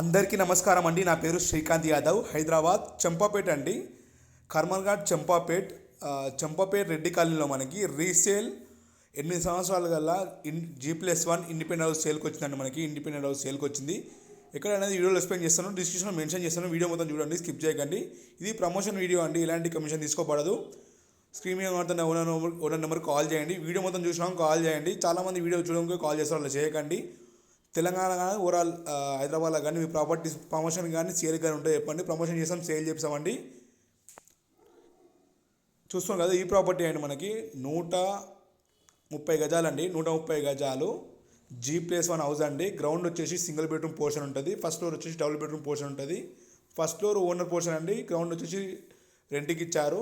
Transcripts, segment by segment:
అందరికీ నమస్కారం అండి. నా పేరు శ్రీకాంత్ యాదవ్ హైదరాబాద్ చంపాపేట్ అండి. కర్మల్ఘాట్ చంపాపేట్ చంపాపేట్ రెడ్డి కాలనీలో మనకి రీసేల్ ఎనిమిది సంవత్సరాల Galla in G plus one independent house సేల్కి వచ్చిందండి మనకి. ఇండిపెండెంట్ హౌస్ సేల్కి వచ్చింది. ఎక్కడ అనేది వీడియోలో ఎక్స్ప్లెయిన్ చేస్తాను. డిస్క్రిప్షన్లో మెన్షన్ చేస్తాను. వీడియో మొత్తం చూడండి స్కిప్ చేయకండి. ఇది ప్రమోషన్ వీడియో అండి. ఎలాంటి కమిషన్ తీసుకోబడదు. స్క్రీన్ మీద మాత్రం owner number owner number call చేయండి. వీడియో మొత్తం చూసినాక కాల్ చేయండి. చాలామంది వీడియో చూడడానికి కాల్ చేస్తారు అలా చేయకండి. తెలంగాణ కానీ ఓవరాల్ హైదరాబాద్లో కానీ మీ ప్రాపర్టీస్ ప్రమోషన్ కానీ సేల్ కానీ ఉంటే చెప్పండి. ప్రమోషన్ చేస్తాం సేల్ చేస్తామండి చూస్తాం కదా ఈ ప్రాపర్టీ అండి మనకి. నూట ముప్పై గజాలండి నూట ముప్పై గజాలు. జీ ప్లేస్ వన్ హౌస్ అండి. గ్రౌండ్ వచ్చేసి సింగిల్ బెడ్రూమ్ పోర్షన్ ఉంటుంది. ఫస్ట్ ఫ్లోర్ వచ్చేసి డబుల్ బెడ్రూమ్ పోర్షన్ ఉంటుంది. ఫస్ట్ ఫ్లోర్ ఓనర్ పోర్షన్ అండి. గ్రౌండ్ వచ్చేసి రెంట్కి ఇచ్చారు.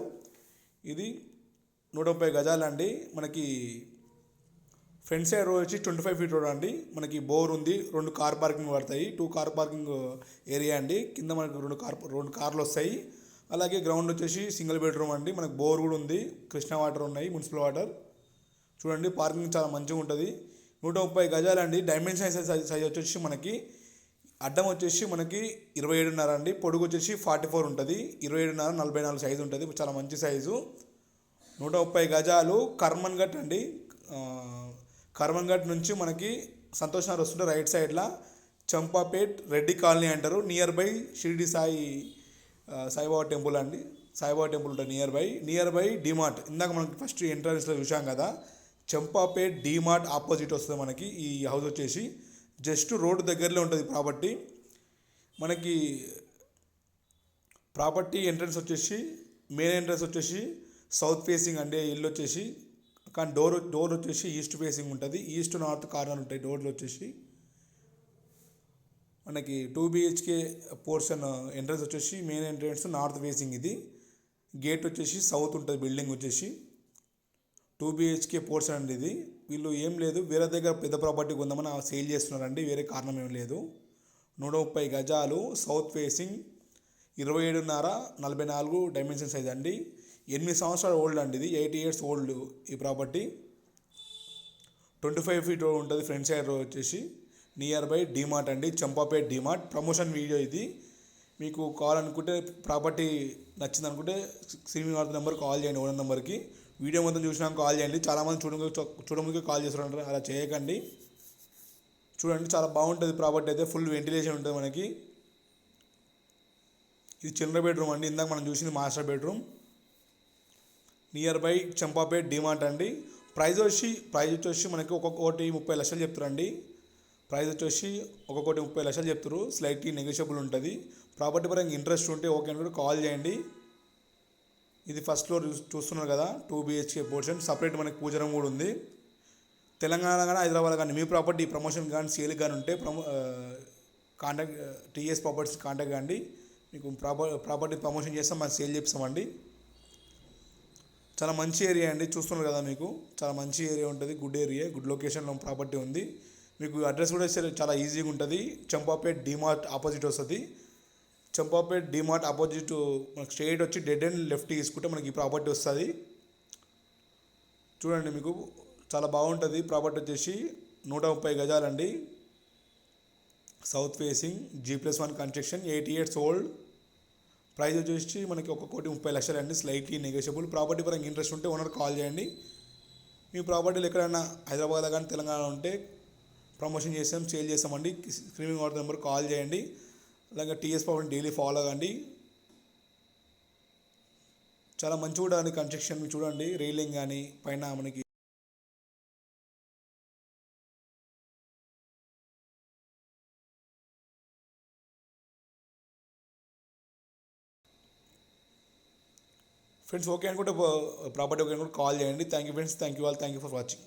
ఇది నూట ముప్పై గజాలండి మనకి ఫ్రంట్ సైడ్ రోడ్ వచ్చి ట్వంటీ ఫైవ్ ఫీట్ రోడ్ అండి. మనకి బోర్ ఉంది రెండు కార్ పార్కింగ్ పడతాయి. టూ కార్ పార్కింగ్ ఏరియా అండి. కింద మనకు రెండు కార్ రెండు కార్లు వస్తాయి. అలాగే గ్రౌండ్ వచ్చేసి సింగిల్ బెడ్రూమ్ అండి. మనకు బోర్ కూడా ఉంది. కృష్ణా వాటర్ ఉన్నాయి మున్సిపల్ వాటర్. చూడండి పార్కింగ్ చాలా మంచిగా ఉంటుంది. నూట ముప్పై గజాలు అండి. డైమెన్షన్ సైజ్ సైజ్ వచ్చేసి మనకి అడ్డం వచ్చేసి మనకి ఇరవై ఏడున్నర అండి. పొడుగు వచ్చేసి ఫార్టీ ఫోర్ ఉంటుంది. ఇరవై ఏడున్నర నలభై నాలుగు సైజు ఉంటుంది. చాలా మంచి సైజు. నూట ముప్పై గజాలు కర్మన్ గట్ అండి. కర్మంఘట్ నుంచి మనకి సంతోష్ నగర్ వస్తుంటే రైట్ సైడ్లో చంపాపేట్ రెడ్డి కాలనీ అంటారు. Near by Shirdi Sai Saibaba temple అండి. సాయిబాబా టెంపుల్ ఉంటుంది near by near by DMart. ఇందాక మనకి ఫస్ట్ ఎంట్రన్స్లో చూసాం కదా. చంపాపేట్ డిమార్ట్ ఆపోజిట్ వస్తుంది మనకి. ఈ హౌస్ వచ్చేసి జస్ట్ రోడ్డు దగ్గరలో ఉంటుంది ప్రాపర్టీ మనకి ప్రాపర్టీ ఎంట్రన్స్ వచ్చేసి మెయిన్ ఎంట్రన్స్ వచ్చేసి సౌత్ ఫేసింగ్ అంటే ఇల్లు వచ్చేసి కానీ డోర్ డోర్ వచ్చేసి ఈస్ట్ ఫేసింగ్ ఉంటుంది. ఈస్ట్ నార్త్ కార్నర్ ఉంటాయి. డోర్లు వచ్చేసి మనకి టూ బిహెచ్కే పోర్షన్ ఎంట్రన్స్ వచ్చేసి మెయిన్ ఎంట్రన్స్ నార్త్ ఫేసింగ్ ఇది. గేట్ వచ్చేసి సౌత్ ఉంటుంది. బిల్డింగ్ వచ్చేసి టూ బిహెచ్కే పోర్షన్ అండి ఇది. వీళ్ళు ఏం లేదు. వేరే దగ్గర పెద్ద ప్రాపర్టీ కొందామని సేల్ చేస్తున్నారండి. వేరే కారణం ఏం లేదు. నూట ముప్పై గజాలు సౌత్ ఫేసింగ్ ఇరవై ఏడున్నర నలభై నాలుగు డైమెన్షన్ సైజ్ అండి. ఎనిమిది సంవత్సరాలు ఓల్డ్ అండి ఇది. ఎయిటీ ఇయర్స్ ఓల్డ్ ఈ property twenty five feet road ఉంటుంది. ఫ్రంట్ సైడ్ రోడ్ వచ్చేసి నియర్ బై డిమార్ట్ అండి. చంపాపేట్ డిమార్ట్ ప్రమోషన్ వీడియో ఇది. మీకు కావాలనుకుంటే ప్రాపర్టీ నచ్చింది అనుకుంటే స్క్రీన్ వార్త నెంబర్ కాల్ చేయండి. ఓనర్ నెంబర్కి వీడియో మొత్తం చూసినాక కాల్ చేయండి. చాలామంది చూడము చూడముందుకే కాల్ చేస్తున్నారు అలా చేయకండి. చూడండి చాలా బాగుంటుంది ప్రాపర్టీ అయితే. ఫుల్ వెంటిలేషన్ ఉంటుంది మనకి. ఇది చిన్న బెడ్రూమ్ అండి. ఇందాక మనం చూసింది master bedroom near by Champapet DMart అండి. ప్రైస్ వచ్చి ప్రైస్ వచ్చేసి మనకి ఒక కోటి ముప్పై లక్షలు చెప్తారండి. ప్రైస్ వచ్చేసి ఒక కోటి ముప్పై లక్షలు చెప్తారు. స్లైట్లీ నెగోషియబుల్ ఉంటుంది. ప్రాపర్టీ పరంగా ఇంట్రెస్ట్ ఉంటే ఓకే అని కూడా కాల్ చేయండి. ఇది ఫస్ట్ ఫ్లోర్ చూ- చూస్తున్నారు కదా? టూ బిహెచ్కే పోర్షన్ సపరేట్ మనకి పూజరం కూడా ఉంది. తెలంగాణ కానీ హైదరాబాద్ కానీ మీ ప్రాపర్టీ ప్రమోషన్ కానీ సేల్ కానీ ఉంటే promo contact TS properties contact కాండి మీకు ప్రాపర్ ప్రాపర్టీ ప్రమోషన్ చేస్తాం మనం సేల్ చెప్తామండి చాలా మంచి ఏరియా అండి. చూస్తున్నారు కదా మీకు? చాలా మంచి ఏరియా ఉంటుంది. Good area. గుడ్ లొకేషన్లో ప్రాపర్టీ ఉంది. మీకు అడ్రస్ కూడా చాలా ఈజీగా ఉంటుంది. చంపాపేట్ డిమార్ట్ ఆపోజిట్ వస్తుంది. చంపాపేట్ డిమార్ట్ ఆపోజిట్ మనకి స్ట్రైట్ వచ్చి డెడ్ అండ్ లెఫ్ట్ తీసుకుంటే మనకి ఈ ప్రాపర్టీ వస్తుంది. చూడండి మీకు. చాలా బాగుంటుంది. ప్రాపర్టీ వచ్చేసి నూట ముప్పై గజాలండి. South facing G plus one construction eighty years old. Price వచ్చేసి మనకి ఒక కోటి ముప్పై లక్షలు అండి స్లైట్లీ నెగోషియబుల్ ప్రాపర్టీ పరంగా ఇంట్రెస్ట్ ఉంటే ఓనర్ కాల్ చేయండి. మీ ప్రాపర్టీలు ఎక్కడైనా హైదరాబాద్లో కానీ తెలంగాణ ఉంటే ప్రమోషన్ చేస్తాం సేల్ చేస్తామండి. స్క్రీనింగ్ ఆర్డర్ నెంబర్ కాల్ చేయండి. అలాగే టీఎస్ ప్రాపర్టీ డైలీ ఫాలో అవ్వండి చాలా మంచిగా కూడా కన్స్ట్రక్షన్ చూడండి రైలింగ్ కానీ పైన మనకి ఫ్రెండ్స్ ఓకే అనుకుంటే ప్రాపర్టీ ఓకే అనుకుంటే కాల్ చేయండి. Thank you friends thank you all thank you for watching